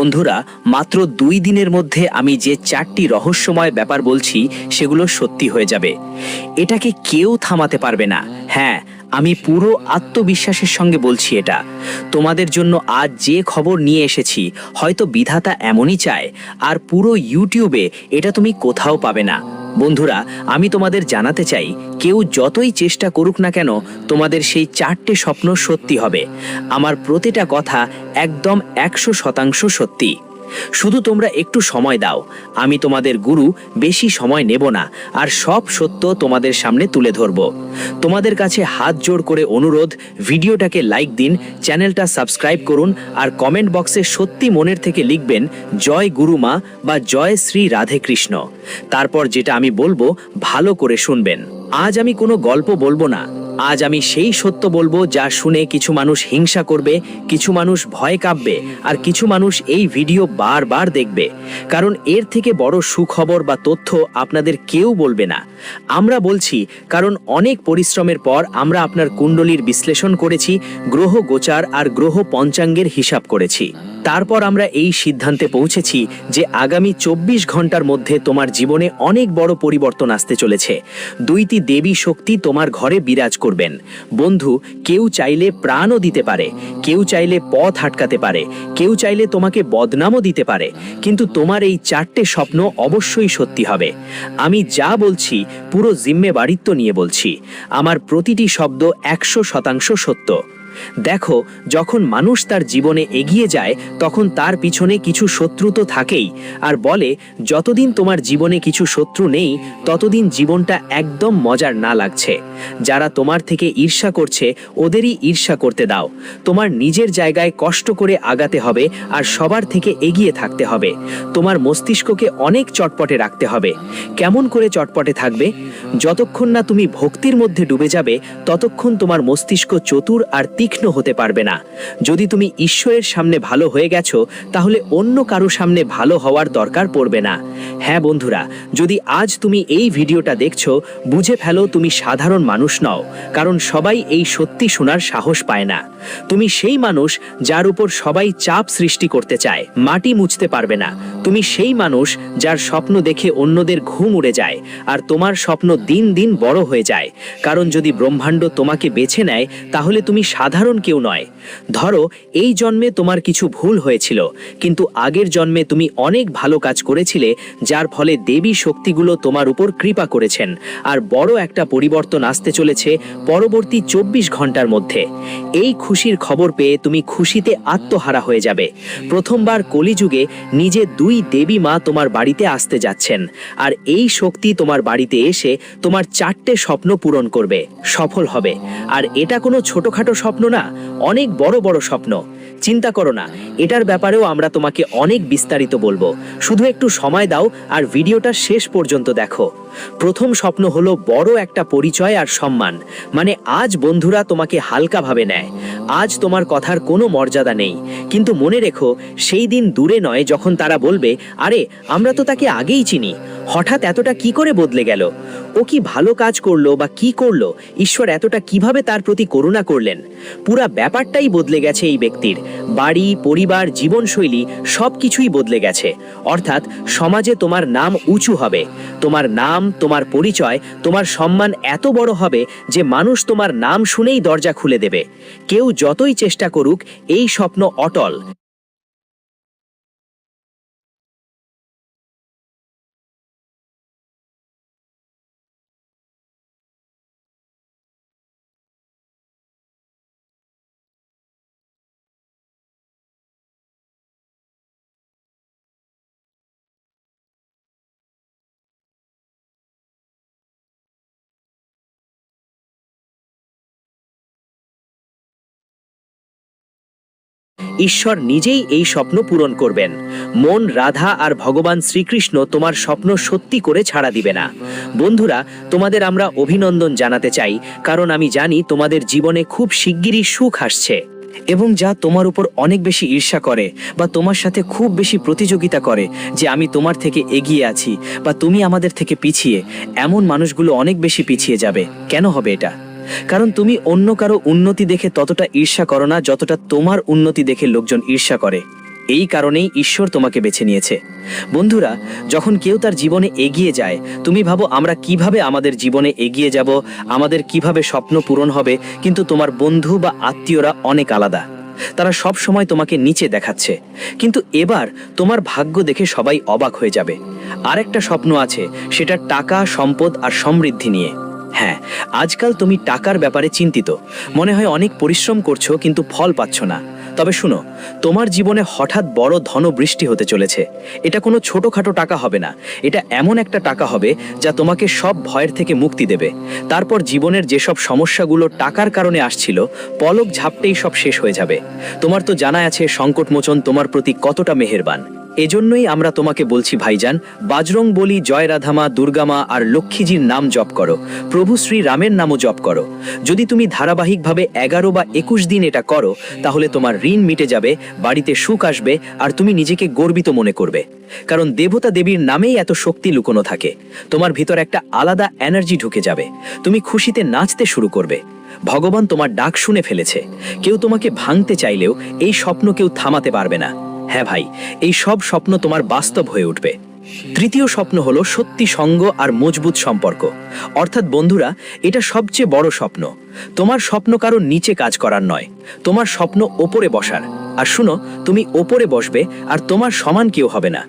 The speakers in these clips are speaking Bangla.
বন্ধুরা, মাত্র দুই দিনের মধ্যে আমি যে চারটি রহস্যময় ব্যাপার বলছি, সেগুলো সত্যি হয়ে যাবে। এটাকে কেউ থামাতে পারবে না। হ্যাঁ আমি পুরো আত্মবিশ্বাসের সঙ্গে বলছি এটা। তোমাদের জন্য আজ যে খবর নিয়ে এসেছি, হয়তো বিধাতা এমনই চায়, আর পুরো ইউটিউবে এটা তুমি কোথাও পাবে না। বন্ধুরা, আমি তোমাদের জানাতে চাই, কেউ যতই চেষ্টা করুক না কেন, তোমাদের সেই চারটে স্বপ্ন সত্যি হবে। আমার প্রতিটা কথা একদম একশো শতাংশ সত্যি। শুধু তোমরা একটু সময় দাও, আমি তোমাদের গুরু, বেশি সময় নেব না, আর সব সত্য তোমাদের সামনে তুলে ধরব। তোমাদের কাছে হাত জোড় করে অনুরোধ, ভিডিওটাকে লাইক দিন, চ্যানেলটা সাবস্ক্রাইব করুন, আর কমেন্ট বক্সে সত্যি মনের থেকে লিখবেন, জয় গুরুমা বা জয় শ্রী রাধে কৃষ্ণ। তারপর যেটা আমি বলব ভালো করে শুনবেন। আজ আমি কোনো গল্প বলব না। আজ আমি সেই সত্য বলব যা শুনে কিছু মানুষ হিংসা করবে, কিছু মানুষ ভয় কাঁপবে আর কিছু মানুষ এই ভিডিও বারবার দেখবে। কারণ এর থেকে বড় সুখবর বা তথ্য আপনাদের কেউ বলবে না। আমরা বলছি, কারণ অনেক পরিশ্রমের পর আমরা আপনার কুণ্ডলীর বিশ্লেষণ করেছি, গ্রহ গোচার আর গ্রহ পঞ্চাঙ্গের হিসাব করেছি। তারপর আমরা এই সিদ্ধান্তে পৌঁছেছি যে আগামী চব্বিশ ঘণ্টার মধ্যে তোমার জীবনে অনেক বড় পরিবর্তন আসতে চলেছে। দুইটি দেবী শক্তি তোমার ঘরে বিরাজ করবেন। বন্ধু, কেউ চাইলে প্রাণও দিতে পারে, কেউ চাইলে পথ আটকাতে পারে, কেউ চাইলে তোমাকে বদনামও দিতে পারে, কিন্তু তোমার এই চারটে স্বপ্ন অবশ্যই সত্যি হবে। আমি যা বলছি, পুরো জিম্মেবারিত্ব নিয়ে বলছি। আমার প্রতিটি শব্দ একশো শতাংশ সত্য। দেখো, যখন মানুষ তার জীবনে এগিয়ে যায়, তখন তার পিছনে কিছু শত্রু তো থাকেই। আর বলে, যতদিন তোমার জীবনে কিছু শত্রু নেই, ততদিন জীবনটা একদম মজার না লাগছে। যারা তোমার থেকে ঈর্ষা করছে, ওদেরই ঈর্ষা করতে দাও। তোমার নিজের জায়গায় কষ্ট করে আগাতে হবে, আর সবার থেকে এগিয়ে থাকতে হবে। তোমার মস্তিষ্ককে অনেক চটপটে রাখতে হবে। কেমন করে চটপটে থাকবে? যতক্ষণ না তুমি ভক্তির মধ্যে ডুবে যাবে, ততক্ষণ তোমার মস্তিষ্ক চতুর আর তীক্ষ্ণ হতে পারবে না। যদি তুমি ঈশ্বরের সামনে ভালো হয়ে গেছো, তাহলে অন্য কারও সামনে ভালো হওয়ার দরকার পড়বে না। হ্যাঁ বন্ধুরা, যদি আজ তুমি এই ভিডিওটা দেখছ, বুঝে ফেলো তুমি সাধারণ মানুষ নও, কারণ সবাই এই সত্যি শোনার সাহস পায় না। তুমি সেই মানুষ যার উপর সবাই চাপ সৃষ্টি করতে চায়, মাটি মুছতে পারবে না। তুমি সেই মানুষ যার স্বপ্ন দেখে অন্যদের ঘুম উড়ে যায়, আর তোমার স্বপ্ন দিন দিন বড় হয়ে যায়। কারণ যদি ব্রহ্মাণ্ড তোমাকে বেছে নেয়, তাহলে তুমি সাধারণ কেউ নয়। ধরো, এই জন্মে তোমার কিছু ভুল হয়েছিল, কিন্তু আগের জন্মে তুমি অনেক ভালো কাজ করেছিলে, যার ফলে দেবী শক্তিগুলো তোমার উপর কৃপা করেছেন, আর বড় একটা পরিবর্তন আসতে চলেছে পরবর্তী চব্বিশ ঘণ্টার মধ্যে। এই খুশির খবর পেয়ে তুমি খুশিতে আত্মহারা হয়ে যাবে। প্রথমবার কলিযুগে নিজে দুই দেবী মা তোমার বাড়িতে আসতে যাচ্ছেন, আর এই শক্তি তোমার বাড়িতে এসে তোমার চারটে স্বপ্ন পূরণ করবে, সফল হবে। আর এটা কোনো ছোটখাটো স্বপ্ন না অনেক বড় বড় স্বপ্ন। চিন্তা করো না। এটার ব্যাপারেও আমরা তোমাকে অনেক বিস্তারিত বলব। শুধু একটু সময় দাও আর ভিডিওটা শেষ পর্যন্ত দেখো। প্রথম স্বপ্ন হলো বড় একটা পরিচয় আর সম্মান। মানে আজ বন্ধুরা তোমাকে হালকাভাবে নেয়। আজ তোমার কথার কোনো মর্যাদা নেই। কিন্তু মনে রেখো, সেই দিন দূরে নয় যখন তারা বলবে, আরে, আমরা তো তাকে আগেই চিনি। হঠাৎ এতটা কি করে বদলে গেল? ও কি ভালো কাজ করল বা কি করল? ঈশ্বর এতটা কীভাবে তার প্রতি করুণা করলেন? পুরা ব্যাপারটাই বদলে গেছে এই ব্যক্তির। বাড়ি, পরিবার, জীবনশৈলী সব কিছুই বদলে গেছে। অর্থাৎ সমাজে তোমার নাম উঁচু হবে। তোমার নাম, তোমার পরিচয়, তোমার সম্মান এত বড় হবে যে মানুষ তোমার নাম শুনেই দরজা খুলে দেবে। কেউ যতই চেষ্টা করুক, এই স্বপ্ন অটল। ঈশ্বর নিজেই এই স্বপ্ন পূরণ করবেন। মন, রাধা আর ভগবান শ্রীকৃষ্ণ তোমার স্বপ্ন সত্যি করে ছাড়া দিবে না। বন্ধুরা, তোমাদের আমরা অভিনন্দন জানাতে চাই, কারণ আমি জানি তোমাদের জীবনে খুব শিগগিরই সুখ আসছে এবং যা তোমার উপর অনেক বেশি ঈর্ষা করে বা তোমার সাথে খুব বেশি প্রতিযোগিতা করে যে আমি তোমার থেকে এগিয়ে আছি বা তুমি আমাদের থেকে পিছিয়ে, এমন মানুষগুলো অনেক বেশি পিছিয়ে যাবে। কেন হবে এটা? কারণ তুমি অন্য কারও উন্নতি দেখে ততটা ঈর্ষা করো না যতটা তোমার উন্নতি দেখে লোকজন ঈর্ষা করে। এই কারণেই ঈশ্বর তোমাকে বেছে নিয়েছে। বন্ধুরা, যখন কেউ তার জীবনে এগিয়ে যায়, তুমি ভাবো আমরা কীভাবে আমাদের জীবনে এগিয়ে যাব, আমাদের কীভাবে স্বপ্ন পূরণ হবে, কিন্তু তোমার বন্ধু বা আত্মীয়রা অনেক আলাদা। তারা সব সময় তোমাকে নিচে দেখাচ্ছে। কিন্তু এবার তোমার ভাগ্য দেখে সবাই অবাক হয়ে যাবে। আরেকটা স্বপ্ন আছে, সেটা টাকা, সম্পদ আর সমৃদ্ধি নিয়ে। হ্যাঁ আজকাল তুমি টাকার ব্যাপারে চিন্তিত। মনে হয় অনেক পরিশ্রম করছ, কিন্তু ফল পাচ্ছ না। তবে শুনো তোমার জীবনে হঠাৎ বড় ধনবৃষ্টি হতে চলেছে। এটা কোনো ছোটোখাটো টাকা হবে না। এটা এমন একটা টাকা হবে যা তোমাকে সব ভয়ের থেকে মুক্তি দেবে। তারপর জীবনের যেসব সমস্যাগুলো টাকার কারণে আসছিল, পলক ঝাপটেই সব শেষ হয়ে যাবে। তোমার তো জানা আছে, সংকটমোচন তোমার প্রতি কতটা মেহেরবান। এজন্যই আমরা তোমাকে বলছি, ভাইজান, বাজরং বলি, জয় রাধামা, দুর্গামা আর লক্ষ্মীজির নাম জপ করো। প্রভু শ্রী রামের নামও জপ করো। যদি তুমি ধারাবাহিকভাবে এগারো বা একুশ দিন এটা করো, তাহলে তোমার ঋণ মিটে যাবে বাড়িতে সুখ আসবে আর তুমি নিজেকে গর্বিত মনে করবে। কারণ দেবতা দেবীর নামেই এত শক্তি লুকোনো থাকে। তোমার ভিতর একটা আলাদা এনার্জি ঢুকে যাবে। তুমি খুশিতে নাচতে শুরু করবে। ভগবান তোমার ডাক শুনে ফেলেছে। কেউ তোমাকে ভাঙতে চাইলেও এই স্বপ্ন কেউ থামাতে পারবে না। হ্যাঁ ভাই, এই সব স্বপ্ন তোমার বাস্তব হয়ে উঠবে। তৃতীয় স্বপ্ন হলো সত্যি সঙ্গ আর মজবুত সম্পর্ক। অর্থাৎ বন্ধুরা, এটা সবচেয়ে বড় স্বপ্ন। তোমার স্বপ্ন কারও নিচে কাজ করার নয়। তোমার স্বপ্ন ওপরে বসার। আর শুনো, তুমি ওপরে বসবে আর তোমার সমান কেউ হবে না।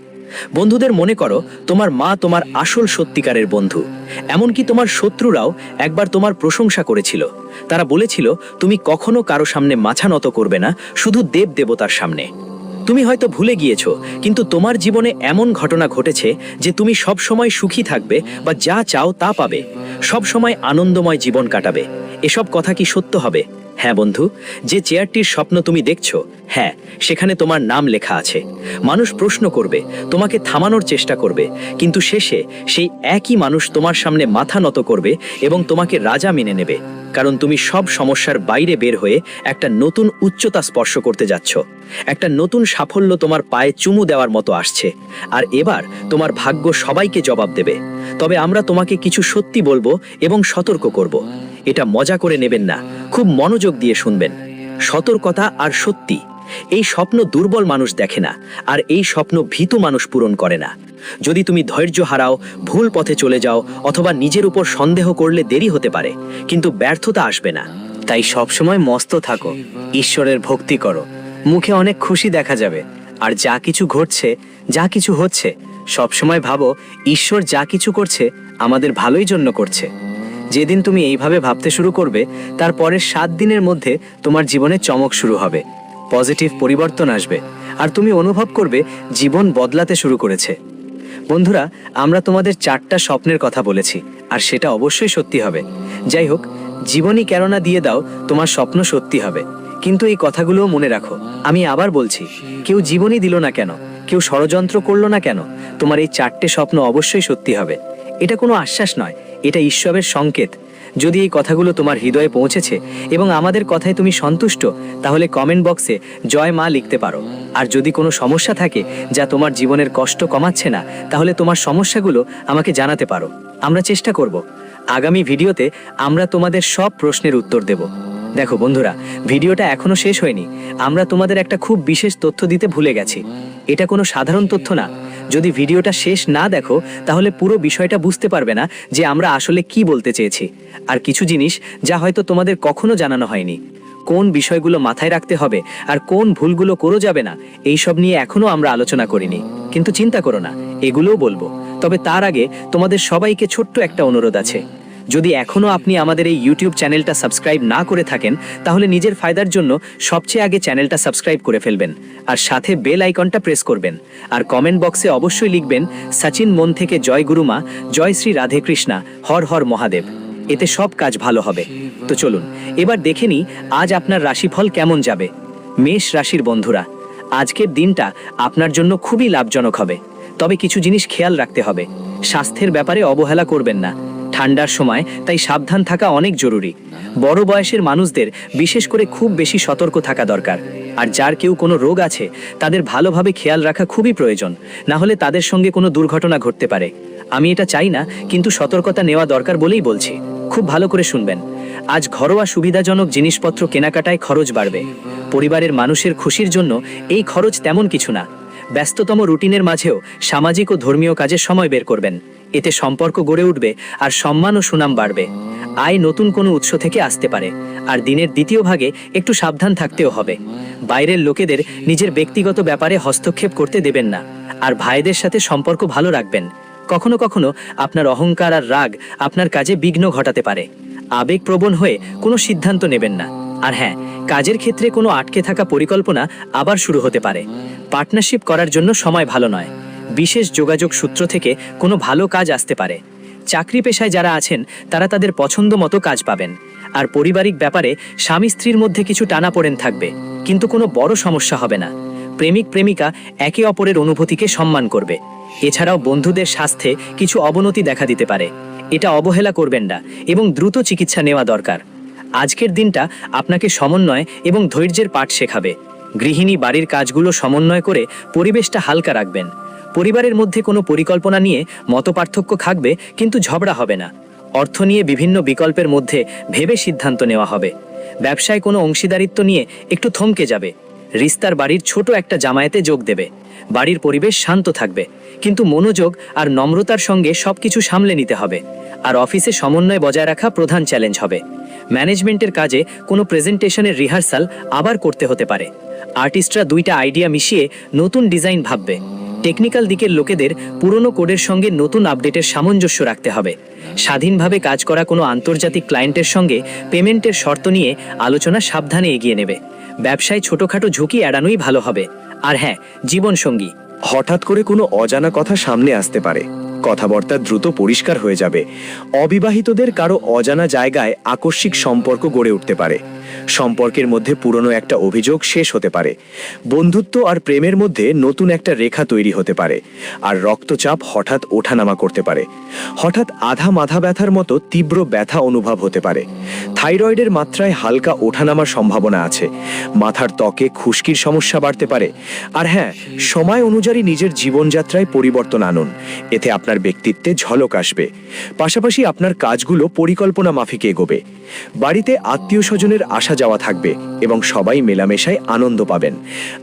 বন্ধুদের মনে করো, তোমার মা তোমার আসল সত্যিকারের বন্ধু। এমনকি তোমার শত্রুরাও একবার তোমার প্রশংসা করেছিল। তারা বলেছিল, তুমি কখনো কারও সামনে মাছা নত করবে না, শুধু দেব দেবতার সামনে। তুমি হয়তো ভুলে গিয়েছো, কিন্তু তোমার জীবনে এমন ঘটনা ঘটেছে যে তুমি সব সময় সুখী থাকবে বা যা চাও তা পাবে। সব সময় আনন্দময় জীবন কাটাবে। এসব কথা কি সত্য হবে? হ্যাঁ বন্ধু, যে চেয়ারটির স্বপ্ন তুমি দেখছ হ্যাঁ সেখানে তোমার নাম লেখা আছে। মানুষ প্রশ্ন করবে, তোমাকে থামানোর চেষ্টা করবে, কিন্তু শেষে সেই একই মানুষ তোমার সামনে মাথা নত করবে এবং তোমাকে রাজা মেনে নেবে, কারণ তুমি সব সমস্যার বাইরে বের হয়ে একটা নতুন উচ্চতা স্পর্শ করতে যাচ্ছ। একটা নতুন সাফল্য তোমার পায়ে চুমু দেওয়ার মতো আসছে, আর এবার তোমার ভাগ্য সবাইকে জবাব দেবে। তবে আমরা তোমাকে কিছু সত্যি বলব এবং সতর্ক করব। এটা মজা করে নেবেন না। খুব মনোযোগ দিয়ে শুনবেন। সতর্কতা আর সত্যি। এই স্বপ্ন দুর্বল মানুষ দেখে না, আর এই স্বপ্ন ভীতু মানুষ পূরণ করে না। যদি তুমি ধৈর্য হারাও, ভুল পথে চলে যাও, অথবা নিজের উপর সন্দেহ করলে দেরি হতে পারে, কিন্তু ব্যর্থতা আসবে না। তাই সবসময় মস্ত থাকো, ঈশ্বরের ভক্তি করো। মুখে অনেক খুশি দেখা যাবে, আর যা কিছু ঘটছে, যা কিছু হচ্ছে, সবসময় ভাবো, ঈশ্বর যা কিছু করছে, আমাদের ভালোই জন্য করছে। যেদিন তুমি এইভাবে ভাবতে শুরু করবে তারপরের সাত দিনের মধ্যে তোমার জীবনে চমক শুরু হবে। পজিটিভ পরিবর্তন আসবে। আর তুমি অনুভব করবে, জীবন বদলাতে শুরু করেছে। বন্ধুরা, আমরা তোমাদের চারটা স্বপ্নের কথা বলেছি, আর সেটা অবশ্যই সত্যি হবে। যাই হোক, জীবনই কেননা দিয়ে দাও, তোমার স্বপ্ন সত্যি হবে। কিন্তু এই কথাগুলোও মনে রাখো। আমি আবার বলছি, কেউ জীবনই দিল না কেন? কেউ ষড়যন্ত্র করল না কেন? তোমার এই চারটে স্বপ্ন অবশ্যই সত্যি হবে। এটা কোনো আশ্বাস নয়, এটা ঈশ্বরের সংকেত। যদি এই কথাগুলো তোমার হৃদয়ে পৌঁছেছে এবং আমাদের কথায় তুমি সন্তুষ্ট, তাহলে কমেন্ট বক্সে জয় মা লিখতে পারো। আর যদি কোনো সমস্যা থাকে যা তোমার জীবনের কষ্ট কমাচ্ছে না, তাহলে তোমার সমস্যাগুলো আমাকে জানাতে পারো। আমরা চেষ্টা করব। আগামী ভিডিওতে আমরা তোমাদের সব প্রশ্নের উত্তর দেব। দেখো বন্ধুরা, ভিডিওটা এখনও শেষ হয়নি। আমরা তোমাদের একটা খুব বিশেষ তথ্য দিতে ভুলে গেছি। এটা কোনো সাধারণ তথ্য না। যদি ভিডিওটা শেষ না দেখো, তাহলে পুরো বিষয়টা বুঝতে পারবে না যে আমরা আসলে কি বলতে চেয়েছি। আর কিছু জিনিস যা হয়তো তোমাদের কখনো জানানো হয়নি। কোন বিষয়গুলো মাথায় রাখতে হবে আর কোন ভুলগুলো করো যাবে না এই সব নিয়ে এখনও আমরা আলোচনা করিনি। কিন্তু চিন্তা করো না, এগুলোও বলব। তবে তার আগে তোমাদের সবাইকে ছোট্ট একটা অনুরোধ আছে। যদি এখনও আপনি আমাদের এই ইউটিউব চ্যানেলটা সাবস্ক্রাইব না করে থাকেন, তাহলে নিজের ফায়দার জন্য সবচেয়ে আগে চ্যানেলটা সাবস্ক্রাইব করে ফেলবেন আর সাথে বেল আইকনটা প্রেস করবেন। আর কমেন্ট বক্সে অবশ্যই লিখবেন, সচিন মন থেকে জয় গুরুমা, জয় শ্রী রাধে কৃষ্ণা, হর হর মহাদেব। এতে সব কাজ ভালো হবে। তো চলুন, এবার দেখে নিই আজ আপনার রাশিফল কেমন যাবে। মেষ রাশির বন্ধুরা, আজকের দিনটা আপনার জন্য খুবই লাভজনক হবে। তবে কিছু জিনিস খেয়াল রাখতে হবে। স্বাস্থ্যের ব্যাপারে অবহেলা করবেন না। ঠান্ডার সময়, তাই সাবধান থাকা অনেক জরুরি। বড় বয়সের মানুষদের বিশেষ করে খুব বেশি সতর্ক থাকা দরকার। আর যার কেউ কোনো রোগ আছে, তাদের ভালোভাবে খেয়াল রাখা খুবই প্রয়োজন। না হলে তাদের সঙ্গে কোনো দুর্ঘটনা ঘটতে পারে। আমি এটা চাই না, কিন্তু সতর্কতা নেওয়া দরকার বলেই বলছি। খুব ভালো করে শুনবেন। আজ ঘরোয়া সুবিধাজনক জিনিসপত্র কেনাকাটায় খরচ বাড়বে। পরিবারের মানুষের খুশির জন্য এই খরচ তেমন কিছু না। ব্যস্ততম রুটিনের মাঝেও সামাজিক ও ধর্মীয় কাজে সময় বের করবেন। এতে সম্পর্ক গড়ে উঠবে আর সম্মান ও সুনাম বাড়বে। আয় নতুন কোনো উৎস থেকে আসতে পারে, আর দিনের দ্বিতীয় ভাগে একটু সাবধান থাকতেও হবে। বাইরের লোকেদের নিজের ব্যক্তিগত ব্যাপারে হস্তক্ষেপ করতে দেবেন না, আর ভাইদের সাথে সম্পর্ক ভালো রাখবেন। কখনো কখনো আপনার অহংকার আর রাগ আপনার কাজে বিঘ্ন ঘটাতে পারে। আবেগপ্রবণ হয়ে কোনো সিদ্ধান্ত নেবেন না। আর হ্যাঁ কাজের ক্ষেত্রে কোনো আটকে থাকা পরিকল্পনা আবার শুরু হতে পারে। পার্টনারশিপ করার জন্য সময় ভালো নয়। বিশেষ যোগাযোগ সূত্র থেকে কোনো ভালো কাজ আসতে পারে। চাকরি পেশায় যারা আছেন, তারা তাদের পছন্দ মতো কাজ পাবেন। আর পারিবারিক ব্যাপারে স্বামী স্ত্রীর মধ্যে কিছু টানাপোড়েন থাকবে, কিন্তু কোনো বড় সমস্যা হবে না। প্রেমিক প্রেমিকা একে অপরের অনুভূতিকে সম্মান করবে। এছাড়াও বন্ধুদের স্বাস্থ্যে কিছু অবনতি দেখা দিতে পারে। এটা অবহেলা করবেন না এবং দ্রুত চিকিৎসা নেওয়া দরকার। আজকের দিনটা আপনাকে সমন্বয় এবং ধৈর্যের পাঠ শেখাবে। গৃহিণী বাড়ির কাজগুলো সমন্বয় করে পরিবেশটা হালকা রাখবেন। পরিবারের মধ্যে কোনো পরিকল্পনা নিয়ে মতপার্থক্য থাকবে কিন্তু ঝগড়া হবে না। অর্থ নিয়ে বিভিন্ন বিকল্পের মধ্যে ভেবে সিদ্ধান্ত নেওয়া হবে। ব্যবসায় কোনো অংশীদারিত্ব নিয়ে একটু থমকে যাবে। রিস্তার বাড়ির ছোট একটা জামায়াতে যোগ দেবে। বাড়ির পরিবেশ শান্ত থাকবে। কিন্তু মনোযোগ আর নম্রতার সঙ্গে সবকিছু সামলে নিতে হবে। আর অফিসে সমন্বয় বজায় রাখা প্রধান চ্যালেঞ্জ হবে। ম্যানেজমেন্টের কাজে কোনো প্রেজেন্টেশনের রিহার্সাল আবার করতে হতে পারে। আর্টিস্টরা দুইটা আইডিয়া মিশিয়ে নতুন ডিজাইন ভাববে। টেকনিক্যাল দিকের লোকেদের পুরনো কোডের সঙ্গে নতুন আপডেটের সামঞ্জস্য রাখতে হবে। স্বাধীনভাবে কাজ করা কোনো আন্তর্জাতিক ক্লায়েন্টের সঙ্গে পেমেন্টের শর্ত নিয়ে আলোচনা সাবধানে এগিয়ে নেবে। ব্যবসায় ছোটখাটো ঝুঁকি এড়ানোই ভালো হবে। আর হ্যাঁ জীবনসঙ্গী। হঠাৎ করে কোনো অজানা কথা সামনে আসতে পারে। কথাবার্তা দ্রুত পরিষ্কার হয়ে যাবে। অবিবাহিতদের কারও অজানা জায়গায় আকস্মিক সম্পর্ক গড়ে উঠতে পারে। সম্পর্কের মধ্যে পুরনো একটা অভিযোগ শেষ হতে পারে। বন্ধুত্ব আর প্রেমের মধ্যে নতুন একটা রেখা তৈরি হতে পারে। আর রক্তচাপ হঠাৎ ওঠানামা করতে পারে। হঠাৎ আধা মাথা ব্যথার মতো তীব্র ব্যথা অনুভব হতে পারে। থাইরয়েডের মাত্রায় হালকা ওঠানামার সম্ভাবনা আছে। মাথার ত্বকে খুশকির সমস্যা বাড়তে পারে। আর হ্যাঁ সময় অনুযায়ী নিজের জীবনযাত্রায় পরিবর্তন আনুন। এতে আপনার ব্যক্তিত্বে ঝলক আসবে। পাশাপাশি আপনার কাজগুলো পরিকল্পনা মাফিক এগোবে। বাড়িতে আত্মীয় স্বজনের আসা যাওয়া থাকবে এবং সবাই মেলামেশায় আনন্দ পাবেন।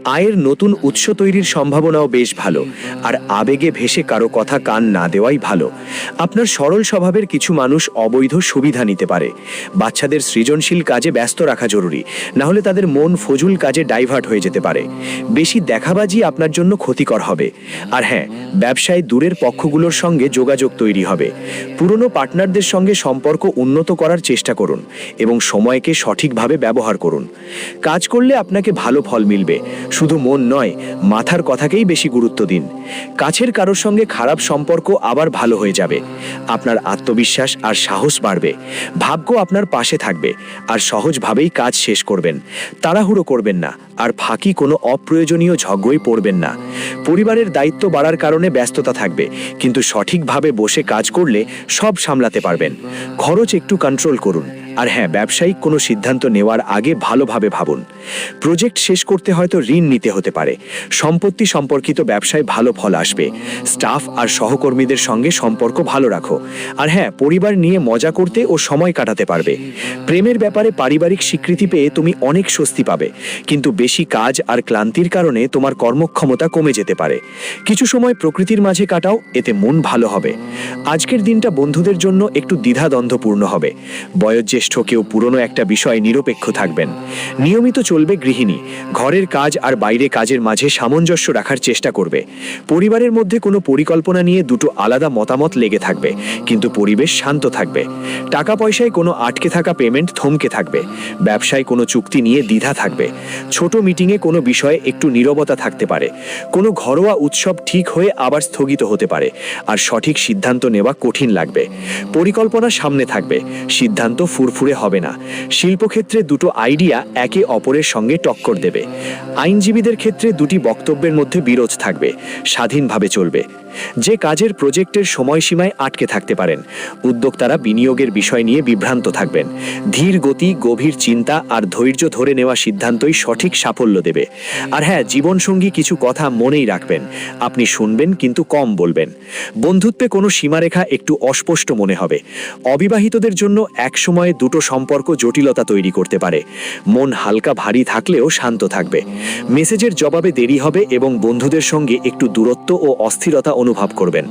আয়ের নতুন উৎস তৈরির সম্ভাবনাও বেশ ভালো। আর আবেগে ভেসে কারও কথা কান না দেওয়াই ভালো। আপনার সরল স্বভাবের কিছু মানুষ অবৈধ সুবিধা নিতে পারে। বাচ্চাদের সৃজনশীল কাজে ব্যস্ত রাখা জরুরি। না হলে তাদের মন ফজুল কাজে ডাইভার্ট হয়ে যেতে পারে। বেশি দেখাবাজি আপনার জন্য ক্ষতিকর হবে। আর হ্যাঁ ব্যবসায় দূরের পক্ষগুলোর সঙ্গে যোগাযোগ তৈরি হবে। পুরনো পার্টনারদের সঙ্গে সম্পর্ক উন্নত করার চেষ্টা করুন এবং সময়কে সঠিকভাবে ব্যবহার করুন। কাজ করলে আপনাকে ভালো ফল মিলবে। শুধু মন নয়, মাথার কথাকেই বেশি গুরুত্ব দিন। কাছের কারোর সঙ্গে খারাপ সম্পর্ক আবার ভালো হয়ে যাবে। আপনার আত্মবিশ্বাস আর সাহস বাড়বে। ভাগ্য আপনার পাশে থাকবে আর সহজভাবেই কাজ শেষ করবেন। তাড়াহুড়ো করবেন না আর ফাঁকি কোনো অপ্রয়োজনীয় ঝগড়ই পড়বেন না। পরিবারের দায়িত্ব বাড়ার কারণে ব্যস্ততা থাকবে, কিন্তু সঠিকভাবে বসে কাজ করলে সব সামলাতে পারবেন। খরচ একটু কন্ট্রোল করুন। আর হ্যাঁ ব্যবসায়িক কোনো সিদ্ধান্ত নেওয়ার আগে ভালোভাবে ভাবুন। প্রজেক্ট শেষ করতে হয়তো ঋণ নিতে হতে পারে। সম্পত্তি সম্পর্কিত ব্যবসায় ভালো ফল আসবে। স্টাফ আর সহকর্মীদের সঙ্গে সম্পর্ক ভালো রাখো। আর হ্যাঁ পরিবার নিয়ে মজা করতে ও সময় কাটাতে পারবে। প্রেমের ব্যাপারে পারিবারিক স্বীকৃতি পেয়ে তুমি অনেক স্বস্তি পাবে। কিন্তু বেশি কাজ আর ক্লান্তির কারণে তোমার কর্মক্ষমতা কমে যেতে পারে। কিছু সময় প্রকৃতির মাঝে কাটাও, এতে মন ভালো হবে? আজকের দিনটা বন্ধুদের জন্য একটু দ্বিধাদ্বন্দ্বপূর্ণ হবে। বয়োজ্যেষ্ঠ কেউ পুরনো একটা বিষয়ে নিরপেক্ষ থাকবেন। নিয়মিত চলবে গৃহিণী। ঘরের কাজ আর বাইরে কাজের মাঝে সামঞ্জস্য রাখার চেষ্টা করবে। পরিবারের মধ্যে কোনো পরিকল্পনা নিয়ে দুটো আলাদা মতামত লেগে থাকবে, কিন্তু পরিবেশ শান্ত থাকবে। টাকা পয়সায় কোনো আটকে থাকা পেমেন্ট থমকে থাকবে। ব্যবসায় কোনো চুক্তি নিয়ে দ্বিধা থাকবে। ছোট মিটিংয়ে কোনো বিষয়ে একটু নীরবতা থাকতে পারে। কোনো ঘরোয়া উৎসব ঠিক হয়ে আবার স্থগিত হতে পারে। আর সঠিক সিদ্ধান্ত নেওয়া কঠিন লাগবে। পরিকল্পনা সামনে থাকবে, সিদ্ধান্ত ফুরফুরে হবে না। শিল্পক্ষেত্রে দুটো আইডিয়া একে অপরের সঙ্গে টক্কর দেবে। আইনজীবীদের ক্ষেত্রে দুটি বক্তব্যের মধ্যে বিরোধ থাকবে, স্বাধীনভাবে চলবে। যে কাজের প্রজেক্টের সময়সীমায় আটকে থাকতে পারেন, উদ্যোক্তারা বিনিয়োগের বিষয় নিয়ে বিভ্রান্ত থাকবেন। ধীর গতি, গভীর চিন্তা আর ধৈর্য ধরে নেওয়া সিদ্ধান্তই সঠিক সাফল্য দেবে। আর হ্যাঁ জীবনসঙ্গী কিছু কথা মনেই রাখবেন। আপনি শুনবেন কিন্তু কম বলবেন। বন্ধুত্বে কোনো সীমারেখা একটু অস্পষ্ট মনে হবে। অবিবাহিতদের জন্য একসময়ে দুটো সম্পর্ক জটিলতা তৈরি করতে পারে। মন হালকা ভারী থাকলেও শান্ত থাকবে। মেসেজের জবাবে দেরি হবে এবং বন্ধুদের সঙ্গে একটু দূরত্ব ও অস্থিরতা অনুভব করবেন।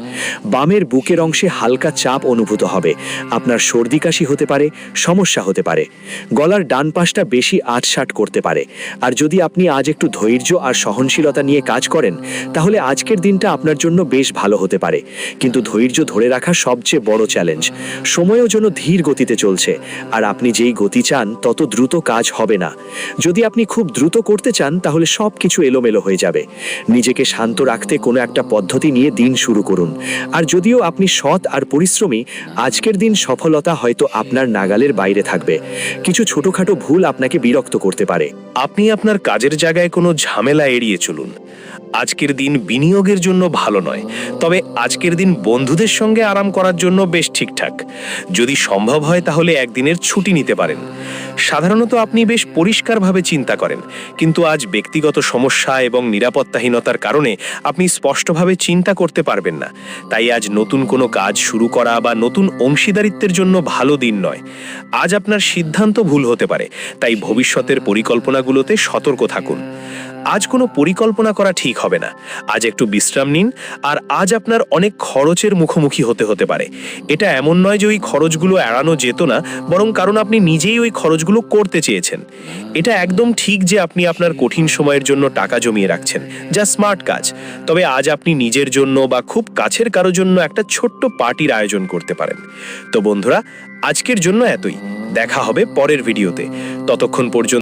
বামের বুকের অংশে হালকা চাপ অনুভূত হবে। আপনার সর্দি কাশি হতে পারে, সমস্যা হতে পারে। গলার ডান পাশটা বেশি আটসাট করতে পারে। আর যদি আপনি আজ একটু ধৈর্য আর সহনশীলতা নিয়ে কাজ করেন, তাহলে আজকের দিনটা আপনার জন্য বেশ ভালো হতে পারে। কিন্তু ধৈর্য ধরে রাখা সবচেয়ে বড় চ্যালেঞ্জ সময়ও যেন ধীর গতিতে চলছে, আর আপনি যেই গতি চান, তত দ্রুত কাজ হবে না। যদি আপনি খুব দ্রুত করতে চান, তাহলে সব কিছু এলোমেলো হয়ে যাবে। নিজেকে শান্ত রাখতে কোনো একটা পদ্ধতি নিয়ে দিন শুরু করুন। আর যদিও আপনি সৎ আর পরিশ্রমী, আজকের দিন সফলতা হয়তো আপনার নাগালের বাইরে থাকবে। কিছু ছোটখাটো ভুল আপনাকে বিরক্ত করতে পারে। আপনি আপনার কাজের জায়গায় কোনো ঝামেলা এড়িয়ে চলুন। আজকের দিন বিনিয়োগের জন্য ভালো নয়, তবে আজকের দিন বন্ধুদের সঙ্গে আরাম করার জন্য বেশ ঠিকঠাক। যদি সম্ভব হয় তাহলে একদিনের ছুটি নিতে পারেন। সাধারণত আপনি বেশ পরিষ্কারভাবে চিন্তা করেন, কিন্তু আজ ব্যক্তিগত সমস্যা এবং নিরাপত্তাহীনতার কারণে আপনি স্পষ্টভাবে চিন্তা করতে পারবেন না। তাই আজ নতুন কোনো কাজ শুরু করা বা নতুন অংশীদারিত্বের জন্য ভালো দিন নয়। আজ আপনার সিদ্ধান্ত ভুল হতে পারে, তাই ভবিষ্যতের পরিকল্পনাগুলোতে সতর্ক থাকুন। আজ কোনো পরিকল্পনা করা ঠিক হবে না। আজ একটু বিশ্রাম নিন, আর আজ আপনার অনেক খরচের মুখোমুখি হতে হতে পারে। এটা এমন নয় যে ওই খরচগুলো এড়ানো যেত না, বরং কারণ আপনি নিজেই ওই খরচগুলো করতে চেয়েছেন। এটা একদম ঠিক যে আপনি আপনার কঠিন সময়ের জন্য টাকা জমিয়ে রাখছেন, যা স্মার্ট কাজ। তবে আজ আপনি নিজের জন্য বা খুব কাছের কারও জন্য একটা ছোট্ট পার্টির আয়োজন করতে পারেন। তো বন্ধুরা, আজকের জন্য এতই। দেখা হবে পরের ভিডিওতে। ততক্ষণ পর্যন্ত